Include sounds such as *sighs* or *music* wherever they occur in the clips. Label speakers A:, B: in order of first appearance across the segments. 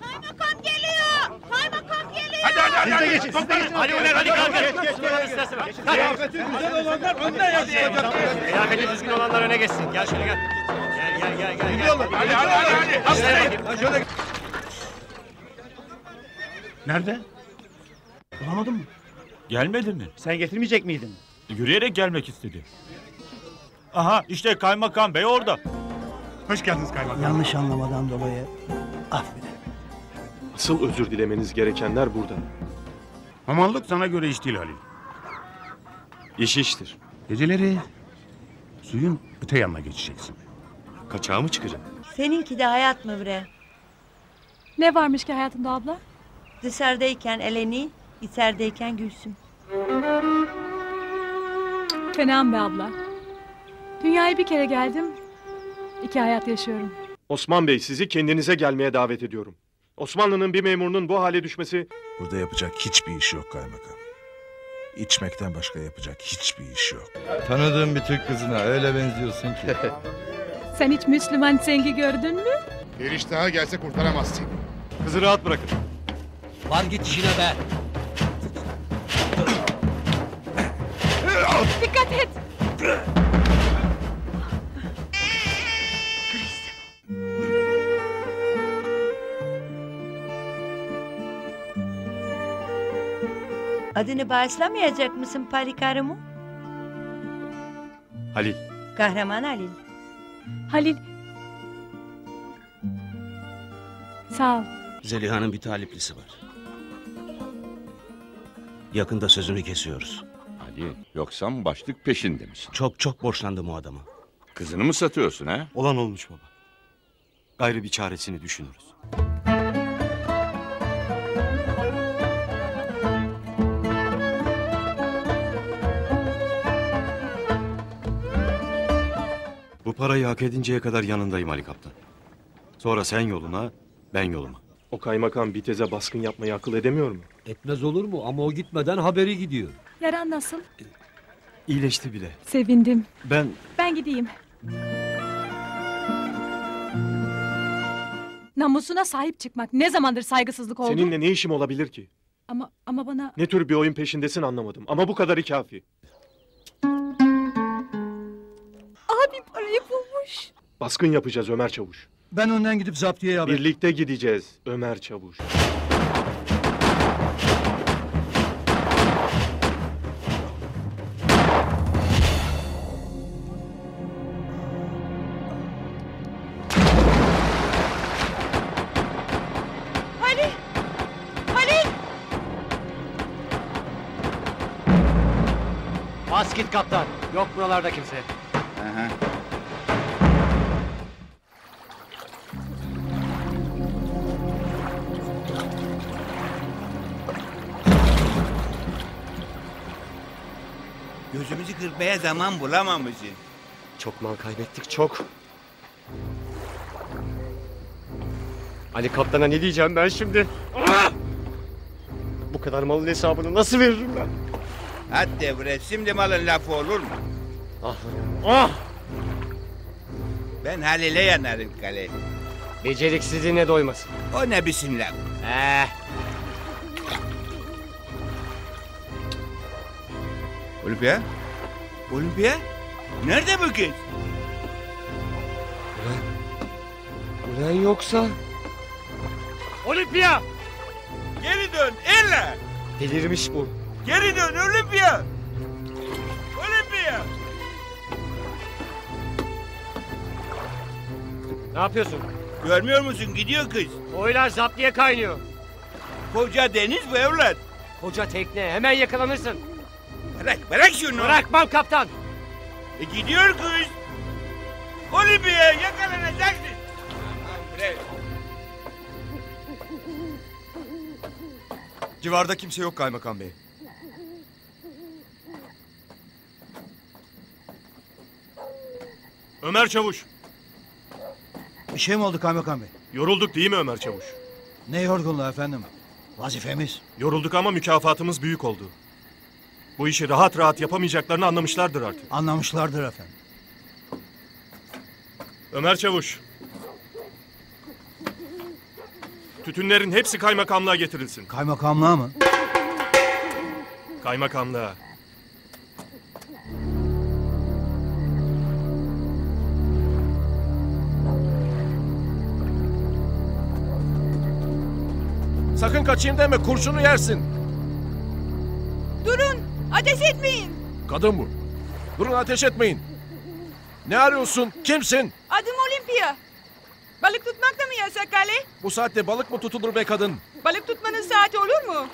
A: Kaymakam geliyor! Kaymakam geliyor!
B: Hadi hadi hadi. Siz de geçin. Siz de geçin.
C: Hadi Ömer hadi kalkın.
B: Kıyafeti güzel olanlar önden yazıyor.
C: Kıyafeti düzgün olanlar öne geçsin. Gel şöyle gel. Gel gel gel gel. gel.
B: Hadi hadi hadi. hadi.
C: Şöyle.
B: Nerede? Bulamadın mı?
D: Gelmedi mi?
B: Sen getirmeyecek miydin?
D: Yürüyerek gelmek istedi. Aha işte kaymakam bey orada.
B: Hoş geldiniz kaymakam.
E: Yanlış anlamadan dolayı affedin.
F: Asıl özür dilemeniz gerekenler burada.
B: Hamallık sana göre iş değil Halil.
F: İş iştir.
B: Geceleri suyun öte yanına geçeceksin.
F: Kaçağı mı çıkacak?
G: Seninki de hayat mı bre?
H: Ne varmış ki hayatında abla?
G: Dışarıdayken Eleni, içerideyken Gülsüm.
H: Fenam be abla. Dünyaya bir kere geldim. İki hayat yaşıyorum.
F: Osman Bey sizi kendinize gelmeye davet ediyorum. Osmanlı'nın bir memurunun bu hale düşmesi
I: Burada yapacak hiçbir iş yok kaymakam. İçmekten başka yapacak hiçbir iş yok.
J: Tanıdığım bir Türk kızına öyle benziyorsun ki. *laughs*
H: Sen hiç Müslüman sengi gördün mü?
B: Bir iş daha gelse kurtaramazsın.
F: kızı rahat bırakın.
E: Var git işine be.
G: Adını bağışlamayacak mısın Palikarımı?
F: Halil.
G: Kahraman Halil.
H: Halil. Sağ ol.
E: Zeliha'nın bir taliplisi var. Yakında sözünü kesiyoruz.
J: Hadi yoksa mı başlık peşinde misin?
E: Çok çok borçlandım o adama.
J: Kızını mı satıyorsun ha?
F: Olan olmuş baba. Gayrı bir çaresini düşünürüz. Parayı hak edinceye kadar yanındayım Ali Kaptan. Sonra sen yoluna, ben yoluma. O kaymakam Bitez'e baskın yapmayı akıl edemiyor mu?
E: Etmez olur mu? Ama o gitmeden haberi gidiyor.
H: Yaran nasıl?
F: İyileşti bile.
H: Sevindim.
F: Ben
H: Ben gideyim. Namusuna sahip çıkmak ne zamandır saygısızlık oldu?
F: seninle ne işim olabilir ki?
H: Ama ama bana
F: Ne tür bir oyun peşindesin anlamadım. Ama bu kadarı kafi.
H: Bulmuş.
F: Baskın yapacağız Ömer Çavuş.
E: Ben önden gidip zaptiyeye haber...
F: Birlikte gideceğiz Ömer Çavuş.
G: Halil! Halil!
C: Bas git kaptan. Yok buralarda kimse.
K: Gözümüzü kırpmaya zaman bulamamışız.
C: Çok mal kaybettik çok. Ali kaptana ne diyeceğim ben şimdi? Ah! Bu kadar malın hesabını nasıl veririm ben?
K: Hadi bre şimdi malın lafı olur mu?
C: Ah! Ah!
K: Ben Halil'e yanarım kale.
C: Beceriksizliğine doymasın.
K: O ne biçim laf?
C: Eh.
K: Olimpiya? Olimpiya? Nerede bu kız?
C: Ulan yoksa... Olimpiya!
K: Geri dön Ella!
C: Delirmiş bu.
K: Geri dön Olimpiya! Olimpiya!
C: Ne yapıyorsun?
K: Görmüyor musun gidiyor kız.
C: Oylar zaptiye kaynıyor.
K: Koca deniz bu evlat.
C: Koca tekne hemen yakalanırsın.
K: Bırak bırak şunu.
C: Bırakmam kaptan.
K: E, gidiyor kız. Olimpiya yakalanacaksın. Aman bre.
L: Civarda kimse yok kaymakam bey.
F: Ömer Çavuş.
B: Bir şey mi oldu kaymakam bey?
F: Yorulduk değil mi Ömer Çavuş?
B: Ne yorgunluğu efendim? Vazifemiz.
F: Yorulduk ama mükafatımız büyük oldu. Bu işi rahat rahat yapamayacaklarını anlamışlardır artık.
B: Anlamışlardır efendim.
F: Ömer Çavuş. Tütünlerin hepsi kaymakamlığa getirilsin.
B: Kaymakamlığa mı?
F: Kaymakamlığa.
M: Sakın kaçayım deme kurşunu yersin. Kadın bu. Durun ateş etmeyin. Ne arıyorsun? Kimsin?
N: Adım Olimpiya. Balık tutmak da mı yasak Ali?
M: Bu saatte balık mı tutulur be kadın?
N: Balık tutmanın saati olur mu?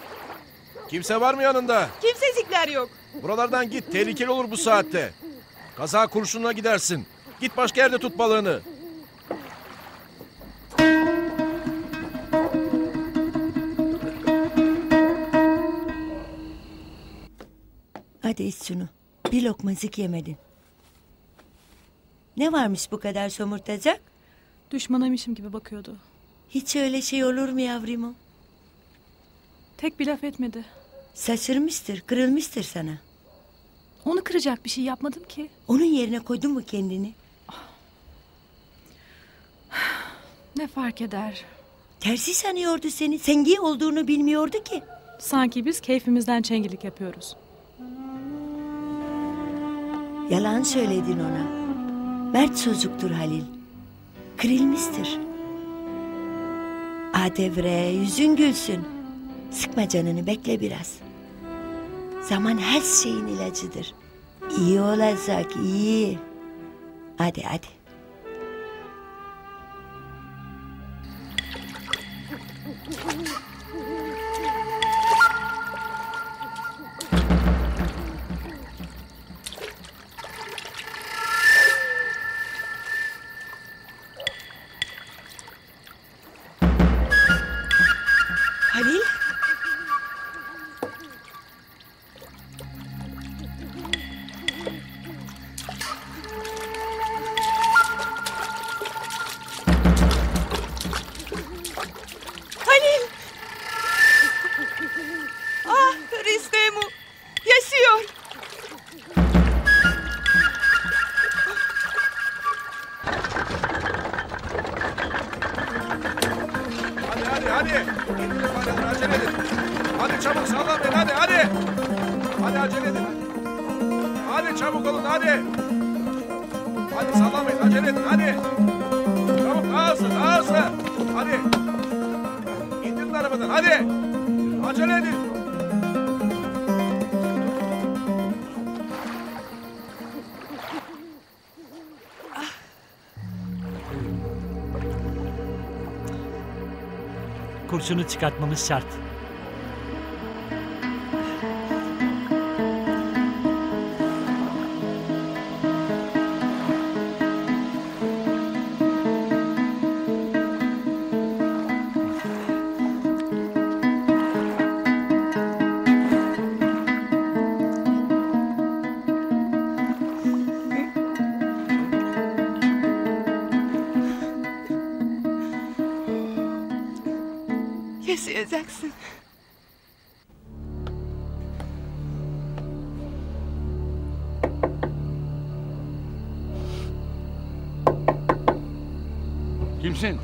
M: Kimse var mı yanında?
N: Kimsecikler yok.
M: Buralardan git. Tehlikeli olur bu saatte. Kaza kurşununa gidersin. Git başka yerde tut balığını.
G: Hadi iç şunu. Bir lokmacık yemedin. Ne varmış bu kadar somurtacak?
H: Düşmanıymışım gibi bakıyordu.
G: Hiç öyle şey olur mu yavrum o?
H: Tek bir laf etmedi.
G: Şaşırmıştır, kırılmıştır sana.
H: Onu kıracak bir şey yapmadım ki.
G: Onun yerine koydun mu kendini? *sighs*
H: Ne fark eder?
G: Tersi sanıyordu seni. Sengi olduğunu bilmiyordu ki.
H: Sanki biz keyfimizden çengilik yapıyoruz.
G: Yalan söyledin ona. Mert çocuktur Halil. Kırılmıştır. Adevre yüzün gülsün. Sıkma canını bekle biraz. Zaman her şeyin ilacıdır. İyi olacak iyi. Hadi hadi.
M: Hadi hadi hadi. İndirin balığını acele edin. Hadi çabuk sallamayın hadi hadi. Hadi acele edin. Hadi çabuk olun hadi. Hadi sallamayın acele edin hadi. Çabuk daha hızlı daha hızlı. Hadi. İndirin arabadan hadi. Acele edin.
B: Kurşunu çıkartmamız şart.
N: Yaşayacaksın.
J: Kimsin?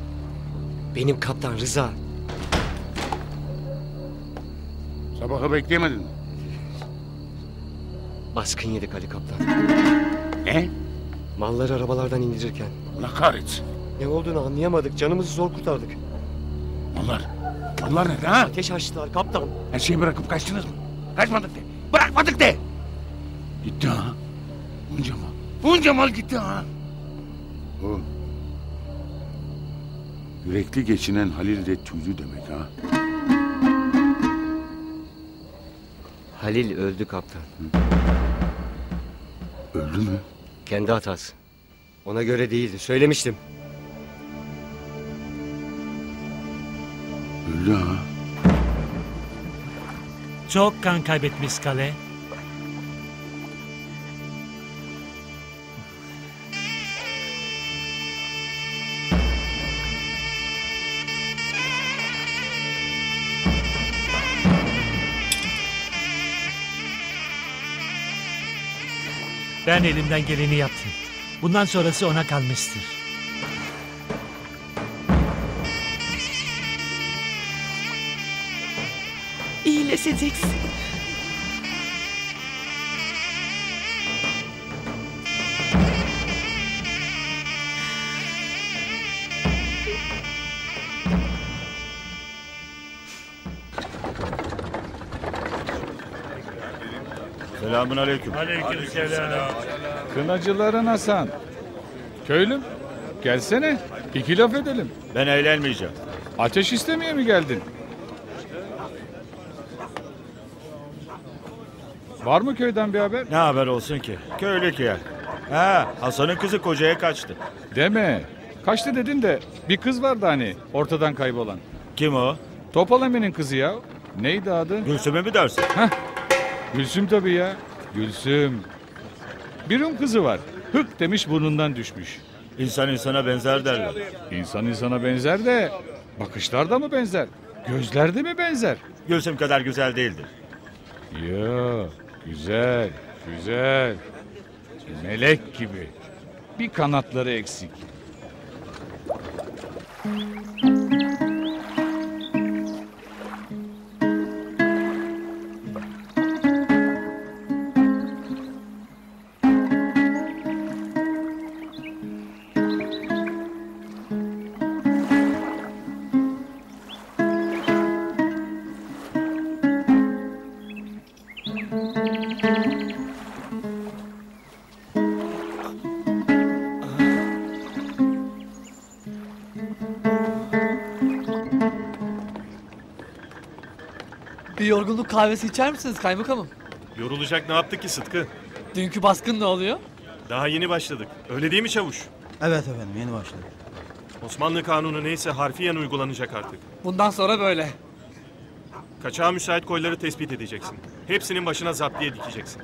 C: Benim kaptan Rıza.
J: Sabahı bekleyemedin mi?
C: Baskın yedik Ali kaptan.
J: Ne?
C: Malları arabalardan indirirken.
J: Allah kahretsin.
C: Ne olduğunu anlayamadık. Canımızı zor kurtardık.
J: Onlar. Onlar ne ha?
C: Ateş açtılar kaptan.
J: Her şeyi bırakıp kaçtınız mı? Kaçmadık de. Bırakmadık de. Gitti ha. Bunca mal. Bunca mal gitti ha. O. Yürekli geçinen Halil de tüylü demek ha.
C: Halil öldü kaptan.
J: Öldü mü?
C: Kendi hatası. Ona göre değildi. Söylemiştim.
J: Öldü ha.
B: Çok kan kaybetmiş kale. Ben elimden geleni yaptım. Bundan sonrası ona kalmıştır.
N: İyileşeceksin.
K: Selamun aleyküm.
B: Aleykümselam.
O: Kınacıların Hasan. Köylüm gelsene. İki laf edelim.
K: Ben eğlenmeyeceğim.
O: Ateş istemeye mi geldin? Var mı köyden bir haber?
K: Ne haber olsun ki? Köylük ya. Ha, Hasan'ın kızı kocaya kaçtı.
O: Deme. Kaçtı dedin de bir kız vardı hani ortadan kaybolan.
K: Kim o?
O: Topal Emin'in kızı ya. Neydi adı?
K: Gülsüm'e mi dersin?
O: Gülsüm tabii ya. Gülsüm. Bir Rum kızı var. Hık demiş burnundan düşmüş.
K: İnsan insana benzer derler.
O: İnsan insana benzer de bakışlar da mı benzer? Gözler de mi benzer?
K: Gülsüm kadar güzel değildir.
O: Ya güzel, güzel. Melek gibi. Bir kanatları eksik.
P: Bir yorgunluk kahvesi içer misiniz kaymakamım?
F: Yorulacak ne yaptık ki Sıtkı?
P: Dünkü baskın ne oluyor?
F: Daha yeni başladık. Öyle değil mi çavuş?
B: Evet efendim yeni başladı.
F: Osmanlı kanunu neyse harfiyen uygulanacak artık.
P: Bundan sonra böyle.
F: Kaçağa müsait koyları tespit edeceksin. Hepsinin başına zaptiye dikeceksin.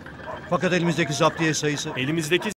B: Fakat elimizdeki zaptiye sayısı...
F: Elimizdeki